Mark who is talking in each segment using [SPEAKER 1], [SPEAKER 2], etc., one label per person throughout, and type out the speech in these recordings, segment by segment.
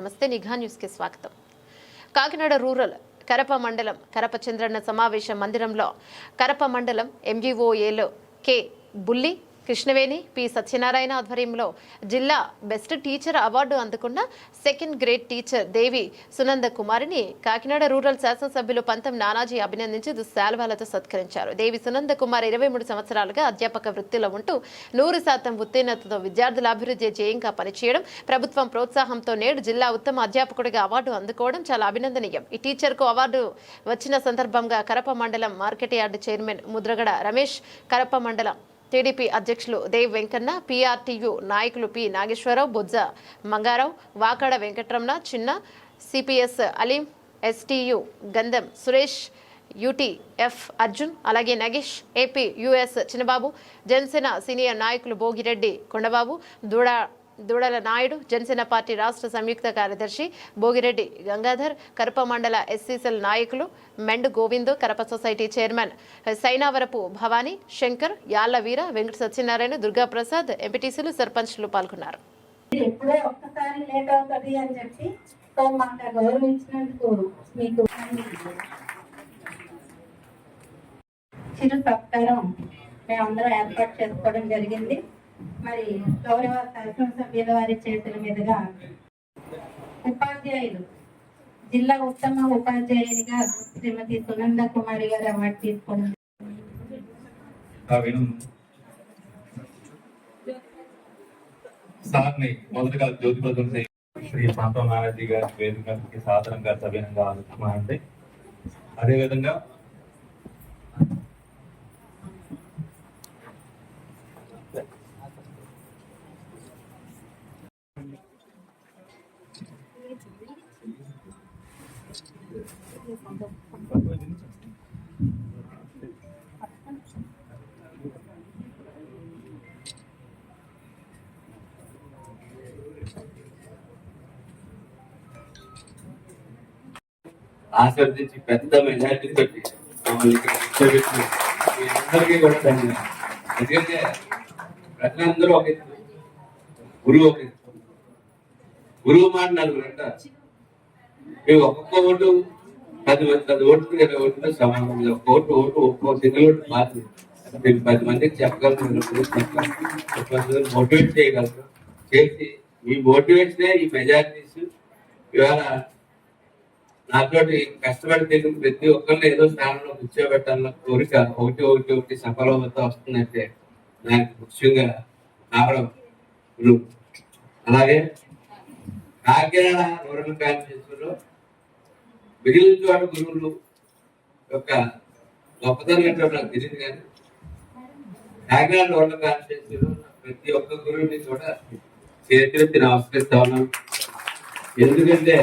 [SPEAKER 1] నమస్తే నిఘా న్యూస్కి స్వాగతం. కాకినాడ రూరల్ కరప మండలం కరప చంద్రన్న సమావేశ మందిరంలో కరప మండలం ఎంజీఓఏలో కె బుల్లి కృష్ణవేణి పి సత్యనారాయణ ఆధ్వర్యంలో జిల్లా బెస్ట్ టీచర్ అవార్డు అందుకున్న second grade teacher Devi Sunanda కుమారిని Kakinada rural శాసనసభ్యులు పంతం నానాజీ అభినందించి దుశాల్వాలతో సత్కరించారు. దేవి సునంద కుమార్ ఇరవై మూడు సంవత్సరాలుగా అధ్యాపక వృత్తిలో ఉంటూ నూరు శాతం ఉత్తీర్ణతతో విద్యార్థుల అభివృద్ధి జయంగా పనిచేయడం ప్రభుత్వం ప్రోత్సాహంతో నేడు జిల్లా ఉత్తమ అధ్యాపకుడిగా అవార్డు అందుకోవడం చాలా అభినందనీయం. ఈ టీచర్కు అవార్డు వచ్చిన సందర్భంగా కరప మండలం market yard chairman Mudragada Ramesh Karapa మండలం టీడీపీ అధ్యక్షులు దేవ్ వెంకన్న పీఆర్టీయు నాయకులు పి నాగేశ్వరరావు బొజ్జ మంగారావు వాకాడ వెంకటరమణ చిన్న CPS Aleem STU Gandham Suresh UTF Arjun అలాగే Nagesh AP US Chinnababu Janasena senior నాయకులు భోగిరెడ్డి కొండబాబు దూడ దూడల నాయుడు జనసేన పార్టీ రాష్ట్ర సంయుక్త కార్యదర్శి భోగిరెడ్డి గంగాధర్ కరప మండల ఎస్సీసెల్ నాయకులు మెండు గోవింద్ కరప సొసైటీ చైర్మన్ సైనావరపు భవానీ శంకర్ యాళ్ళవీర వెంకట సత్యనారాయణ దుర్గాప్రసాద్ ఎంపీటీసీలు సర్పంచ్లు పాల్గొన్నారు.
[SPEAKER 2] ఎప్పుడో ఒక్కసారి లేట్ అవుతుంది అని చెప్పి సో మాకు గౌరవించినందుకు మీకు చిరు సత్కారం మేమందరం ఏర్పాటు చేసుకోవడం జరిగింది. మరి గౌరవ శాసన సభ్యుల వారి చేతుల మీదుగా ఉపాధ్యాయులు జిల్లా ఉత్తమ ఉపాధ్యాయునిగా శ్రీమతి సునంద కుమారి గారు అవార్డు
[SPEAKER 3] తీసుకున్నారు సార్ని మొదటగా జ్యోతి ప్రజలు శ్రీ ప్రాంతం నారాజీ గారి వేదిక సాధారణంగా సభ్యంగా ఆలోచిస్తున్నానండి అదేవిధంగా
[SPEAKER 4] ఆశీర్వదించి పెద్ద మెజారిటీ తోటి మమ్మల్ని ఇక్కడ కూర్చోబెట్టిన మీ అందరికీ కూడా ధన్యవాదాలు. ఎందుకంటే ప్రజలందరూ ఒక గురువు ఒక గురువు మాట నలుగురు అంటారు. మేము ఒక్కొక్క ఓటు పది మంది పది ఓట్లు ఇరవై ఓట్లు సమానం. ఒక్క ఓటు ఓటు ఒక్కో సింగిల్ ఓటు మాత్రం మేము పది మందికి చెప్పగలుగుతాం మోటివేట్ చేయగలుగుతాం చేసి మీ మోటివేషనే ఈ మెజారిటీస్ ఇవాళ నాతోటి కష్టపడి తెలియదు ప్రతి ఒక్కరిని ఏదో స్థానంలో కూర్చోబెట్టాలన్న కోరిక ఒకటి ఒకటి ఒకటి సఫలమవుతా వస్తుందంటే నాకు ముఖ్యంగా కావడం అలాగే కాకినాడ రూరల్ కాన్స్టిట్యూన్సీలో మిగిలిన చోట గురువులు యొక్క గొప్పతనం ఏంటో నాకు తెలియదు కానీ కాకినాడ రూరల్ కాన్స్టిట్యూన్సీలో ప్రతి ఒక్క గురువుని కూడా చేతులెత్తి నమస్కరిస్తా ఉన్నాను. ఎందుకంటే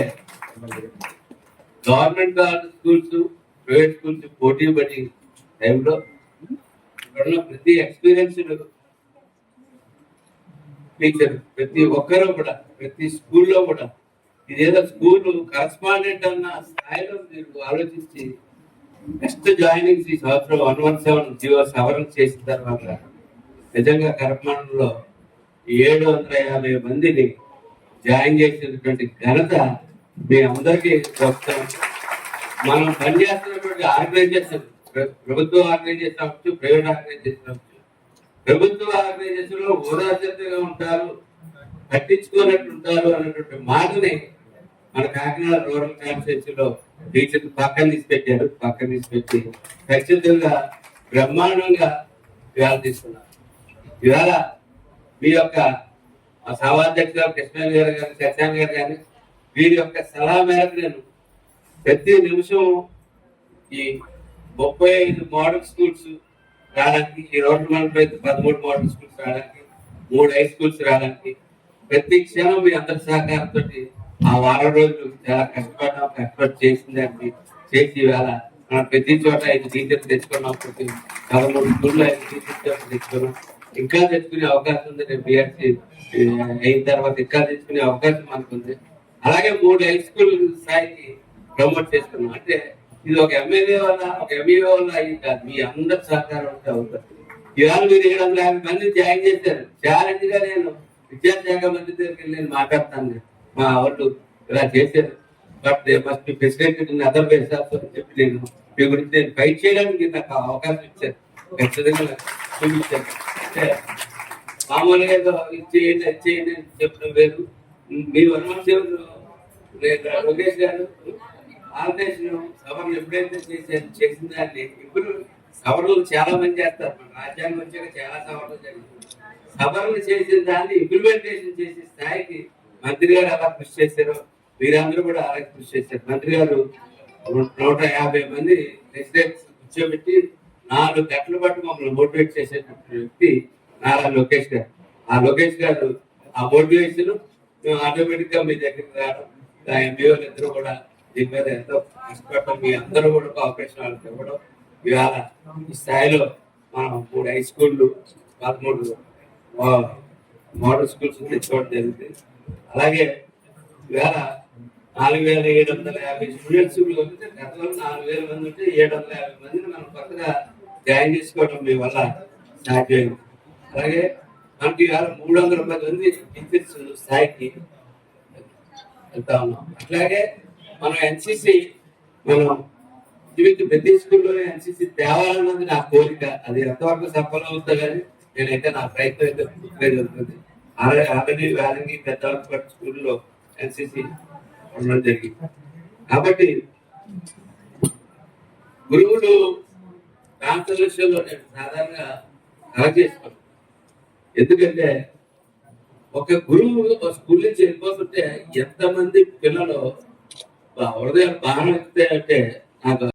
[SPEAKER 4] గవర్నమెంట్ స్కూల్స్ ప్రైవేట్ స్కూల్స్ పోటీ పడి టైంలో ఇక్కడున్న ప్రతి ఎక్స్పీరియన్స్ టీచర్ ప్రతి ఒక్కరూ కూడా ప్రతి స్కూల్లో కూడా ఇదేదో స్కూల్ కరస్పాండెంట్ అన్న స్థాయిలో మీరు ఆలోచించి నెక్స్ట్ జాయినింగ్ ఈ సంవత్సరం వన్ వన్ సెవెన్ జీవో సవరణ చేసిన తర్వాత నిజంగా కరపాండంలో ఏడు వందల యాభై మందిని జాయిన్ చేసినటువంటి ఘనత మీ అందరికీ చెప్తాం మనం పనిచేస్తున్నటువంటి ఆర్గనైజేషన్ ప్రభుత్వ ఆర్గనైజేషన్ అవచ్చు ప్రైవేట్ ఆర్గనైజేషన్ అవచ్చు ప్రభుత్వ ఆర్గనైజేషన్లో ఉదాసీనతగా ఉంటారు పట్టించుకోనట్టు ఉంటారు అన్నటువంటి మాటని మన కాకినాడ రూరల్ కాన్స్టిట్యూన్సీ లో టీచర్ పక్కన తీసుకెట్టారు పక్కన తీసి ఖచ్చితంగా బ్రహ్మాండంగా ఇవాళ తీసుకున్నారు. ఇవాళ మీ యొక్క మా సభాధ్యక్షులు కృష్ణ గారు కానీ సత్యాన్ గారు కానీ వీరి యొక్క సలహా మేరకు నేను ప్రతి నిమిషం ఈ ముప్పై ఐదు మోడల్ స్కూల్స్ రావడానికి ఈ రోడ్డు మనలో అయితే పదమూడు మోడల్ స్కూల్స్ రావడానికి మూడు హై స్కూల్స్ రావడానికి ప్రతి క్షణం మీ అందరి సహకారంతో ఆ వారం రోజులు చాలా కష్టపడ్డాం కష్టపడి చేసిందండి చేసి వేళ మనం ప్రతి చోట ఐదు టీచర్స్ తెచ్చుకున్నాం ప్రతి పదమూడు స్కూల్లో ఐదు టీచర్స్ తెచ్చుకున్నాం. ఇంకా తెచ్చుకునే అవకాశం ఉంది. నేను బీఆర్సీ అయిన తర్వాత ఇంకా తెచ్చుకునే అవకాశం మనకు ఉంది అలాగే మూడు హై స్కూల్ స్థాయికి ప్రమోట్ చేస్తున్నాం. అంటే ఇది ఒక ఎమ్మెల్యే వల్ల ఒక ఎంఈఓ వల్ల అయ్యి కాదు. మీ అందరి సహకారం ఉంటే అవుతుంది. ఇవాళ మీరు ఏడు వందల యాభై మంది జాయిన్ చేశారు. ఛాలెంజ్గా నేను విద్యాశాఖ మంత్రి దగ్గరికి వెళ్ళి నేను మాట్లాడతాను. మా వాళ్ళు ఇలా చేశారు. But they must be other ways అని చెప్పి నేను మీ గురించి నేను ఫైట్ చేయడానికి నాకు అవకాశం ఇచ్చారు. ఖచ్చితంగా చూపించాను అంటే మామూలుగా ఏదో ఇది చేయండి అది చేయండి అని చెప్పడం వేరు. మీ వర్మసేవలు లోకేష్ గారు భారతదేశం సవరణ ఎప్పుడైతే చేసే చేసిన దాన్ని ఇప్పుడు సవరణలు చాలా మంది చేస్తారు. మన రాజ్యాంగం వచ్చాక చాలా సవరణలు జరిగింది సవరణ చేసిన దాన్ని ఇంప్లిమెంటేషన్ చేసే స్థాయికి మంత్రి గారు అలా కృషి చేశారు మీరందరూ కూడా అలా కృషి చేశారు. మంత్రి గారు నూట యాభై మంది రెసిడెంట్స్ కూర్చోబెట్టి నాలుగు గంటల పాటు మమ్మల్ని మోటివేట్ చేసేటువంటి వ్యక్తి నారా లోకేష్ గారు. ఆ లోకేష్ గారు ఆ మోటివేషన్ మేము ఆటోమేటిక్గా మీ దగ్గరికి రావడం నా ఎంబీఓలు ఇద్దరు కూడా దీని మీద ఎంతో కష్టపడటం మీ అందరూ కూడా కోఆపరేషన్ వాళ్ళకి ఇవ్వడం ఇవాళ ఈ స్థాయిలో మనం మూడు హై స్కూళ్ళు పదమూడు మోడల్ స్కూల్స్ తెచ్చుకోవడం జరిగింది. అలాగే ఇవాళ నాలుగు వేల ఏడు వందల యాభై స్టూడెంట్స్ గతంలో నాలుగు వేల మంది ఉంటే ఏడు వందల యాభై మందిని మనం కొత్తగా జాయిన్ చేసుకోవడం మీ వల్ల సాధ్యమైంది. అలాగే మనకి ఇవాళ మూడు వందల పది మంది టీచర్స్ స్థాయికి వెళ్తా ఉన్నాం. అట్లాగే మనం ఎన్సిసి మనం జీవిత ప్రతి స్కూల్లో ఎన్సిసి తేవాలన్నది నా కోరిక. అది ఎంతవరకు సఫలం అవుతుంది కానీ నేనైతే నా ప్రయత్నం అయితే పూర్తిగా జరుగుతుంది. ఆల్రెడీ ఆల్రెడీ వేలంగి పెద్ద స్కూల్లో ఎన్సిసి ఉండడం జరిగింది. కాబట్టి గురువులు ట్రాన్స్ఫర్ విషయంలో నేను సాధారణంగా కలెక్ట్ చేసుకోను. ఎందుకంటే ఒక గురువు ఒక స్కూల్ నుంచి వెళ్ళిపోతుంటే ఎంతమంది పిల్లలు హృదయాలు బాగా అంటే నాకు